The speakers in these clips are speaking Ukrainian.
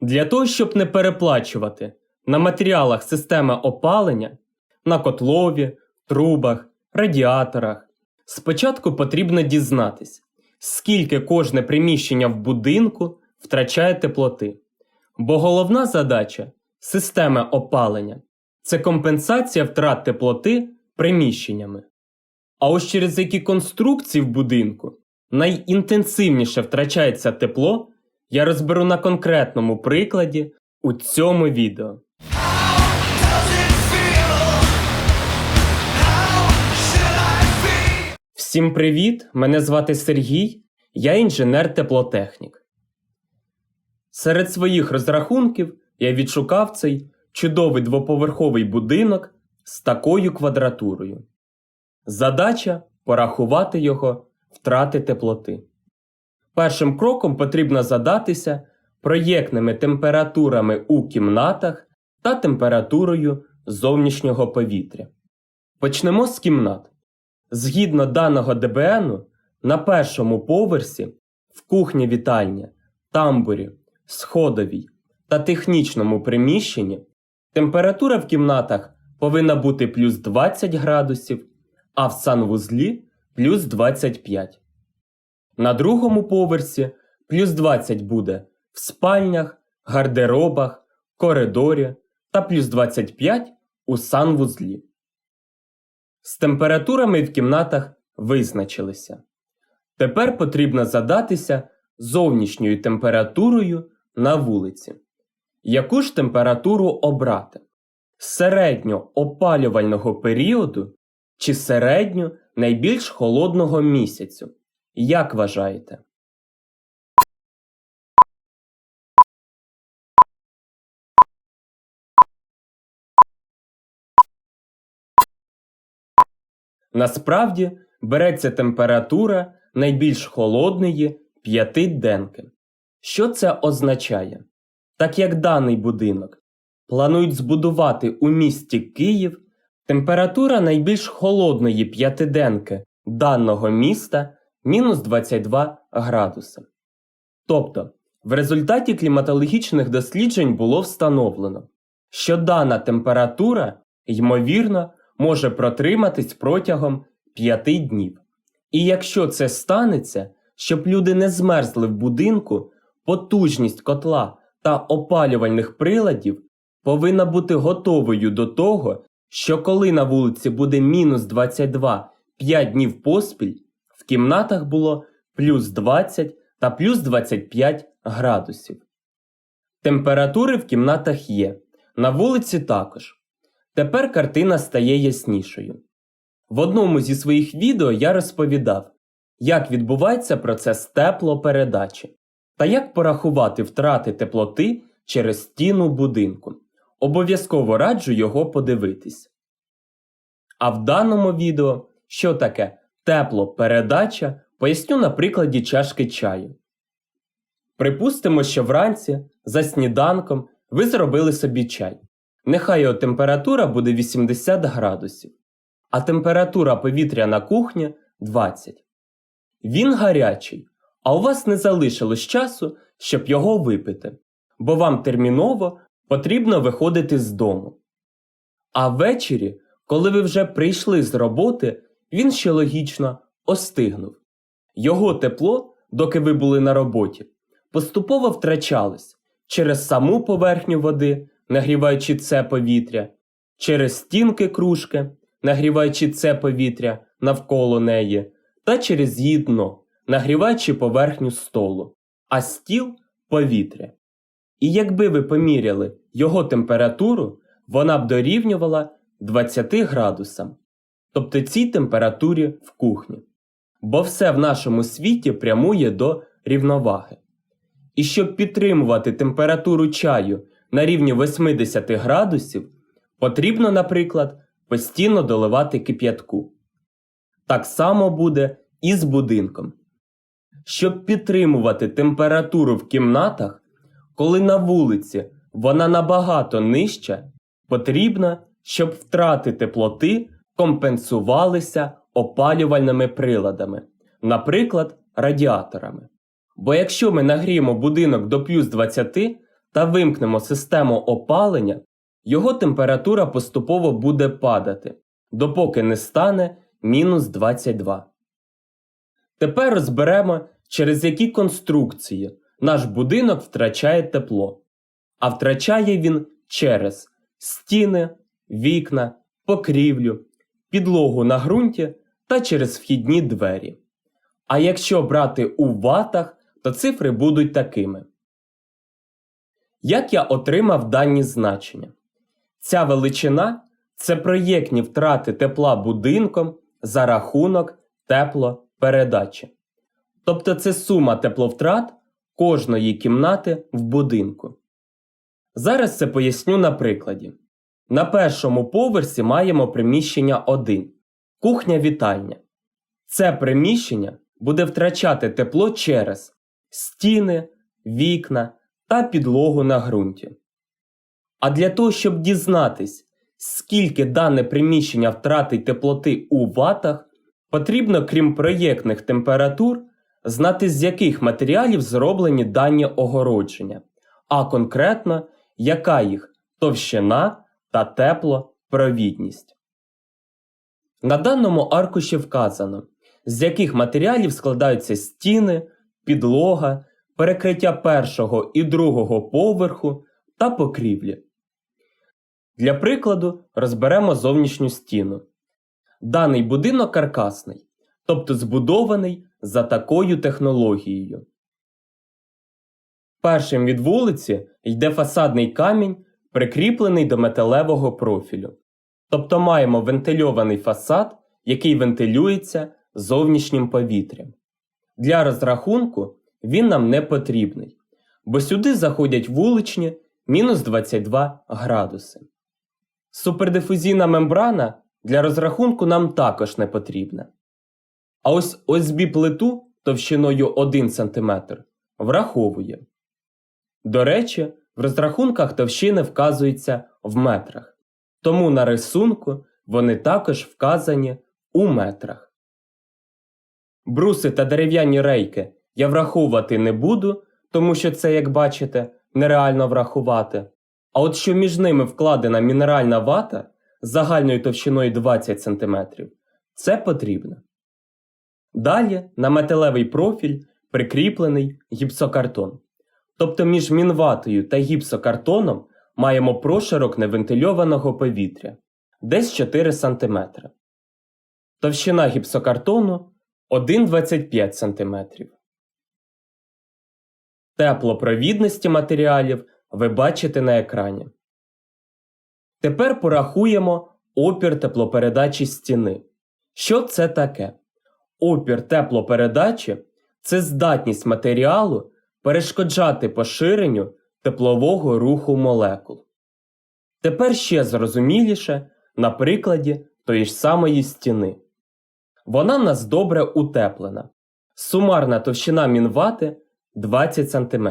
Для того, щоб не переплачувати на матеріалах системи опалення, на котлові, трубах, радіаторах, спочатку потрібно дізнатись, скільки кожне приміщення в будинку втрачає теплоти. Бо головна задача системи опалення це компенсація втрат теплоти приміщеннями. А ось через які конструкції в будинку найінтенсивніше втрачається тепло, я розберу на конкретному прикладі у цьому відео. Всім привіт! Мене звати Сергій, я інженер-теплотехнік. Серед своїх розрахунків я відшукав цей чудовий двоповерховий будинок з такою квадратурою. Задача порахувати його втрати теплоти. Першим кроком потрібно задатися проєктними температурами у кімнатах та температурою зовнішнього повітря. Почнемо з кімнат. Згідно даного ДБНу, на першому поверсі в кухні вітальня, тамбурі, сходовій та технічному приміщенні температура в кімнатах повинна бути плюс 20 градусів, а в санвузлі плюс 25. На другому поверсі плюс 20 буде в спальнях, гардеробах, коридорі та плюс 25 у санвузлі. З температурами в кімнатах визначилися. Тепер потрібно задатися зовнішньою температурою на вулиці. Яку ж температуру обрати? Середньо опалювального періоду чи середньо найбільш холодного місяцю? Як вважаєте? Насправді береться температура найбільш холодної п'ятиденки. Що це означає? Так як даний будинок планують збудувати у місті Київ, температура найбільш холодної п'ятиденки даного міста мінус 22 градуси. Тобто, в результаті кліматологічних досліджень було встановлено, що дана температура, ймовірно, може протриматись протягом 5 днів. І якщо це станеться, щоб люди не змерзли в будинку, потужність котла та опалювальних приладів повинна бути готовою до того, що коли на вулиці буде мінус 22 5 днів поспіль, кімнатах було плюс 20 та плюс 25 градусів. Температури в кімнатах є, на вулиці також. Тепер картина стає яснішою. В одному зі своїх відео я розповідав, як відбувається процес теплопередачі та як порахувати втрати теплоти через стіну будинку. Обов'язково раджу його подивитись. А в даному відео, що таке теплопередача, поясню на прикладі чашки чаю. Припустимо, що вранці за сніданком ви зробили собі чай. Нехай його температура буде 80 градусів, а температура повітря на кухні 20. Він гарячий, а у вас не залишилось часу, щоб його випити, бо вам терміново потрібно виходити з дому. А ввечері, коли ви вже прийшли з роботи, він ще логічно остигнув. Його тепло, доки ви були на роботі, поступово втрачалось через саму поверхню води, нагріваючи це повітря, через стінки кружки, нагріваючи це повітря навколо неї, та через її дно, нагріваючи поверхню столу, а стіл повітря. І якби ви поміряли його температуру, вона б дорівнювала 20 градусам, тобто цій температурі в кухні. Бо все в нашому світі прямує до рівноваги. І щоб підтримувати температуру чаю на рівні 80 градусів, потрібно, наприклад, постійно доливати кип'ятку. Так само буде і з будинком. Щоб підтримувати температуру в кімнатах, коли на вулиці вона набагато нижча, потрібно, щоб втрати теплоти компенсувалися опалювальними приладами, наприклад, радіаторами. Бо якщо ми нагріємо будинок до плюс 20, та вимкнемо систему опалення, його температура поступово буде падати, допоки не стане мінус 22. Тепер розберемо, через які конструкції наш будинок втрачає тепло. А втрачає він через стіни, вікна, покрівлю, підлогу на ґрунті та через вхідні двері. А якщо брати у ватах, то цифри будуть такими. Як я отримав дані значення? Ця величина це проєктні втрати тепла будинком за рахунок теплопередачі. Тобто це сума тепловтрат кожної кімнати в будинку. Зараз це поясню на прикладі. На першому поверсі маємо приміщення 1 кухня-вітальня. Це приміщення буде втрачати тепло через стіни, вікна та підлогу на ґрунті. А для того, щоб дізнатись, скільки дане приміщення втратить теплоти у ватах, потрібно, крім проєктних температур, знати, з яких матеріалів зроблені дані огородження, а конкретно, яка їх товщина та теплопровідність. На даному аркуші вказано, з яких матеріалів складаються стіни, підлога, перекриття першого і другого поверху та покрівлі. Для прикладу розберемо зовнішню стіну. Даний будинок каркасний, тобто збудований за такою технологією. Першим від вулиці йде фасадний камінь, прикріплений до металевого профілю. Тобто маємо вентильований фасад, який вентилюється зовнішнім повітрям. Для розрахунку він нам не потрібний, бо сюди заходять вуличні мінус 22 градуси. Супердифузійна мембрана для розрахунку нам також не потрібна. А ось ОСБ плиту товщиною 1 см враховує. До речі, в розрахунках товщини вказуються в метрах, тому на рисунку вони також вказані у метрах. Бруси та дерев'яні рейки я враховувати не буду, тому що це, як бачите, нереально врахувати. А от що між ними вкладена мінеральна вата з загальною товщиною 20 см, це потрібно. Далі на металевий профіль прикріплений гіпсокартон. Тобто між мінватою та гіпсокартоном маємо прошарок невентильованого повітря десь 4 см. Товщина гіпсокартону 1,25 см. Теплопровідності матеріалів ви бачите на екрані. Тепер порахуємо опір теплопередачі стіни. Що це таке? Опір теплопередачі це здатність матеріалу перешкоджати поширенню теплового руху молекул. Тепер ще зрозуміліше на прикладі тої ж самої стіни. Вона в нас добре утеплена. Сумарна товщина мінвати 20 см.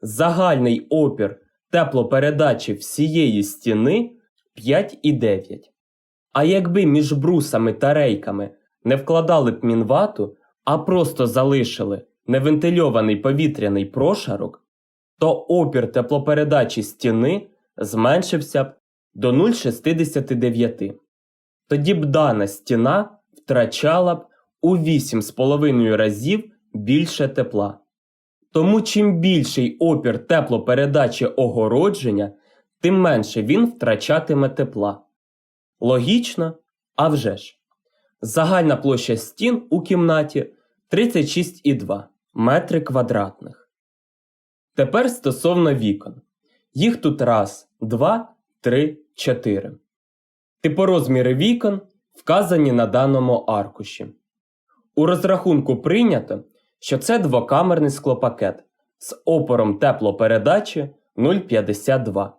Загальний опір теплопередачі всієї стіни 5,9. А якби між брусами та рейками не вкладали б мінвату, а просто залишили невентильований повітряний прошарок, то опір теплопередачі стіни зменшився б до 0,69. Тоді б дана стіна втрачала б у 8,5 разів більше тепла. Тому чим більший опір теплопередачі огородження, тим менше він втрачатиме тепла. Логічно? А вже ж. Загальна площа стін у кімнаті 36,2 метри квадратних. Тепер стосовно вікон. Їх тут раз, два, три, чотири. Типорозміри вікон вказані на даному аркуші. У розрахунку прийнято, що це двокамерний склопакет з опором теплопередачі 0,52.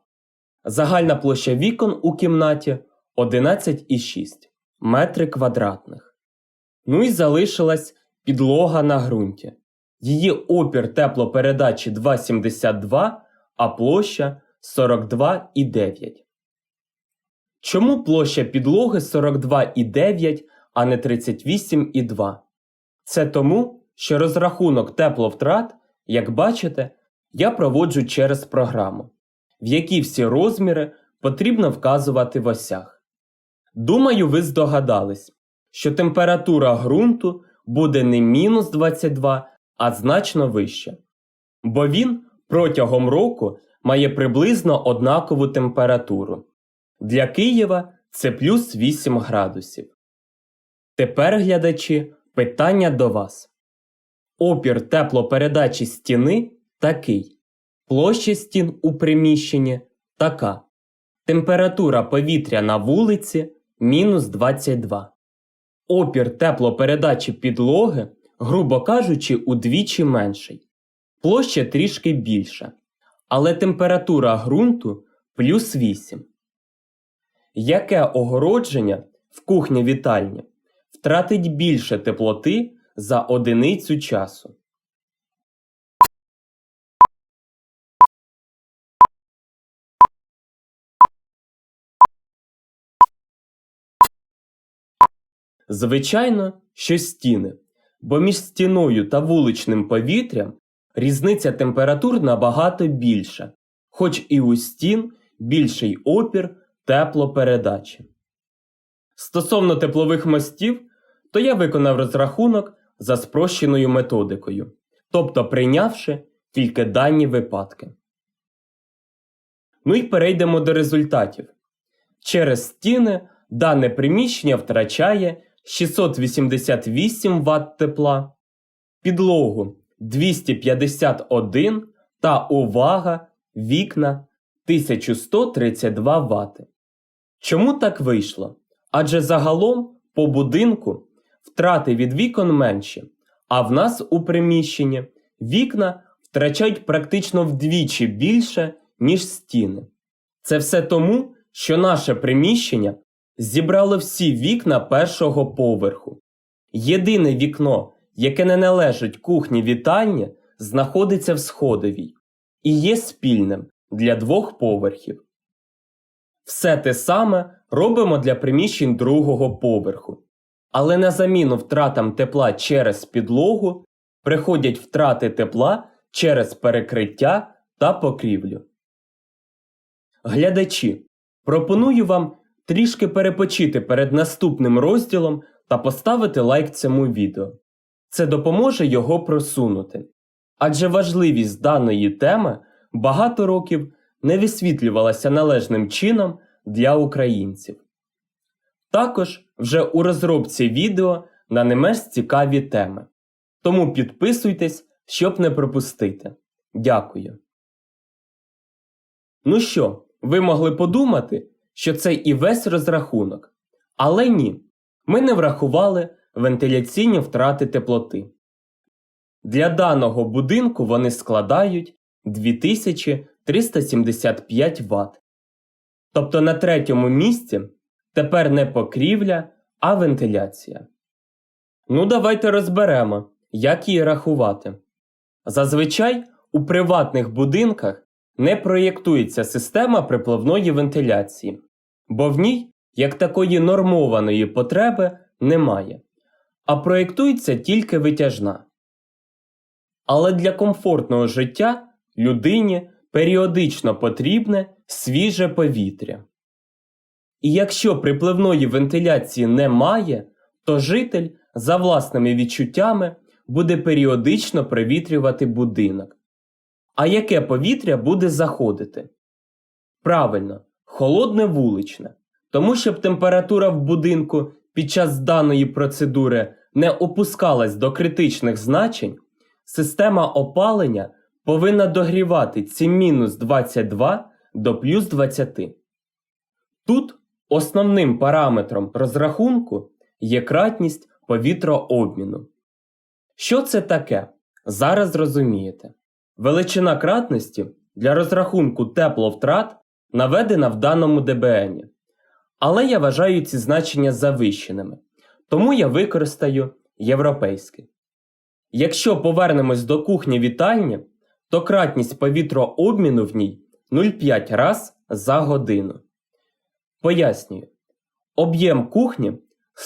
Загальна площа вікон у кімнаті 11,6 метри квадратних. Ну і залишилась підлога на ґрунті. Її опір теплопередачі 2,72, а площа 42,9. Чому площа підлоги 42,9, а не 38,2? Це тому, що розрахунок тепловтрат, як бачите, я проводжу через програму, в якій всі розміри потрібно вказувати в осях. Думаю, ви здогадались, що температура ґрунту буде не мінус 22, а значно вища. Бо він протягом року має приблизно однакову температуру. Для Києва це плюс 8 градусів. Тепер, глядачі, питання до вас. Опір теплопередачі стіни такий. Площа стін у приміщенні така. Температура повітря на вулиці мінус 22. Опір теплопередачі підлоги, грубо кажучи, удвічі менший. Площа трішки більша. Але температура ґрунту плюс 8. Яке огородження в кухні вітальні втратить більше теплоти за одиницю часу? Звичайно, що стіни, бо між стіною та вуличним повітрям різниця температур набагато більша, хоч і у стін більший опір теплопередачі. Стосовно теплових мостів, то я виконав розрахунок за спрощеною методикою, тобто прийнявши тільки дані випадки. Ну і перейдемо до результатів. Через стіни дане приміщення втрачає 688 Вт тепла, підлогу 251 та увага вікна 1132 Вт. Чому так вийшло? Адже загалом по будинку втрати від вікон менші, а в нас у приміщенні вікна втрачають практично вдвічі більше, ніж стіни. Це все тому, що наше приміщення зібрало всі вікна першого поверху. Єдине вікно, яке не належить кухні вітальні, знаходиться в сходовій і є спільним для двох поверхів. Все те саме робимо для приміщень другого поверху. Але на заміну втратам тепла через підлогу приходять втрати тепла через перекриття та покрівлю. Глядачі, пропоную вам трішки перепочити перед наступним розділом та поставити лайк цьому відео. Це допоможе його просунути. Адже важливість даної теми багато років не висвітлювалася належним чином для українців. Також вже у розробці відео на не менш цікаві теми. Тому підписуйтесь, щоб не пропустити. Дякую. Ну що, ви могли подумати, що це і весь розрахунок. Але ні, ми не врахували вентиляційні втрати теплоти. Для даного будинку вони складають 2375 Вт. Тобто на третьому місці тепер не покрівля, а вентиляція. Ну, давайте розберемо, як її рахувати. Зазвичай у приватних будинках не проєктується система припливної вентиляції, бо в ній як такої нормованої потреби немає, а проєктується тільки витяжна. Але для комфортного життя людині періодично потрібне свіже повітря. І якщо припливної вентиляції немає, то житель за власними відчуттями буде періодично провітрювати будинок. А яке повітря буде заходити? Правильно, холодне вуличне. Тому щоб температура в будинку під час даної процедури не опускалась до критичних значень, система опалення повинна догрівати ці мінус 22 до плюс 20. Тут основним параметром розрахунку є кратність повітрообміну. Що це таке? Зараз зрозумієте. Величина кратності для розрахунку тепловтрат наведена в даному ДБНі. Але я вважаю ці значення завищеними, тому я використаю європейський. Якщо повернемось до кухні вітальні, то кратність повітрообміну в ній 0,5 раз за годину. Пояснюю. Об'єм кухні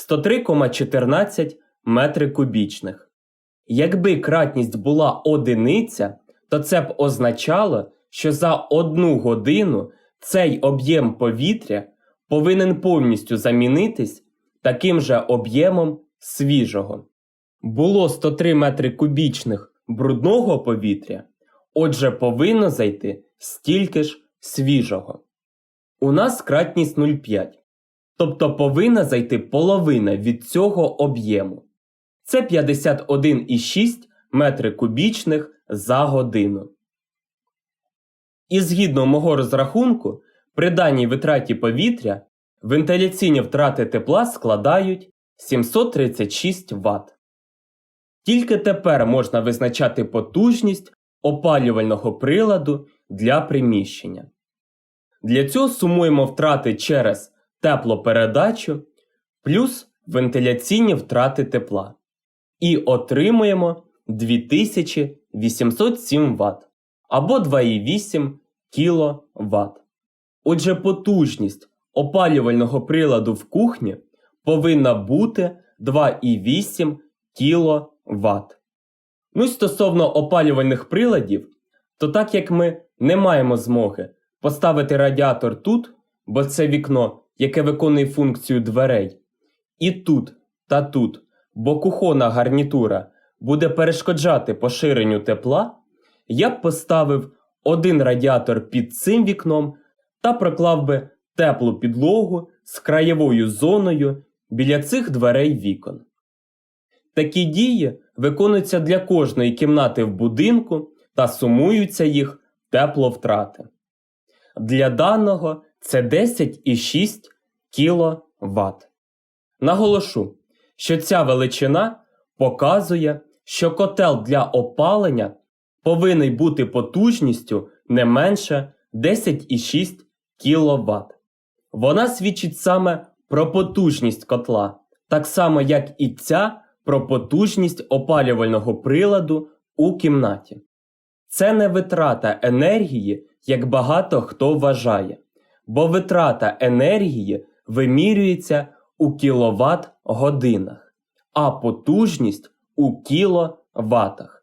103,14 метри кубічних. Якби кратність була одиниця, то це б означало, що за одну годину цей об'єм повітря повинен повністю замінитись таким же об'ємом свіжого. Було 103 метри кубічних брудного повітря, отже повинно зайти стільки ж свіжого. У нас кратність 0,5, тобто повинна зайти половина від цього об'єму. Це 51,6 метри кубічних за годину. І згідно мого розрахунку, при даній витраті повітря вентиляційні втрати тепла складають 736 Вт. Тільки тепер можна визначати потужність опалювального приладу для приміщення. Для цього сумуємо втрати через теплопередачу плюс вентиляційні втрати тепла і отримуємо 2807 Вт або 2,8 кВт. Отже, потужність опалювального приладу в кухні повинна бути 2,8 кВт. Ну і стосовно опалювальних приладів, то так як ми не маємо змоги поставити радіатор тут, бо це вікно, яке виконує функцію дверей, і тут та тут, бо кухонна гарнітура буде перешкоджати поширенню тепла, я б поставив один радіатор під цим вікном та проклав би теплу підлогу з краєвою зоною біля цих дверей вікон. Такі дії виконуються для кожної кімнати в будинку та сумуються їх тепловтрати. Для даного це 10,6 кВт. Наголошу, що ця величина показує, що котел для опалення повинен бути потужністю не менше 10,6 кВт. Вона свідчить саме про потужність котла, так само як і ця про потужність опалювального приладу у кімнаті. Це не витрата енергії, як багато хто вважає, бо витрата енергії вимірюється у кіловат годинах, а потужність у кіловатах.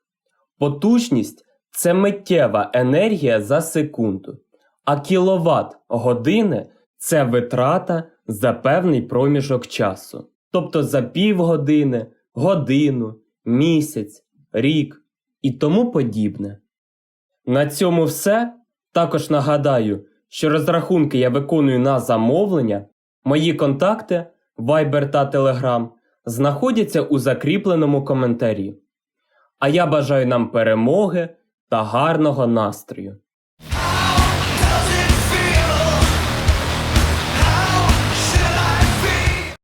Потужність це миттєва енергія за секунду, а кіловат години це витрата за певний проміжок часу, тобто за півгодини, годину, місяць, рік і тому подібне. На цьому все. Також нагадаю, що розрахунки я виконую на замовлення, мої контакти, Viber та Telegram знаходяться у закріпленому коментарі. А я бажаю нам перемоги та гарного настрою!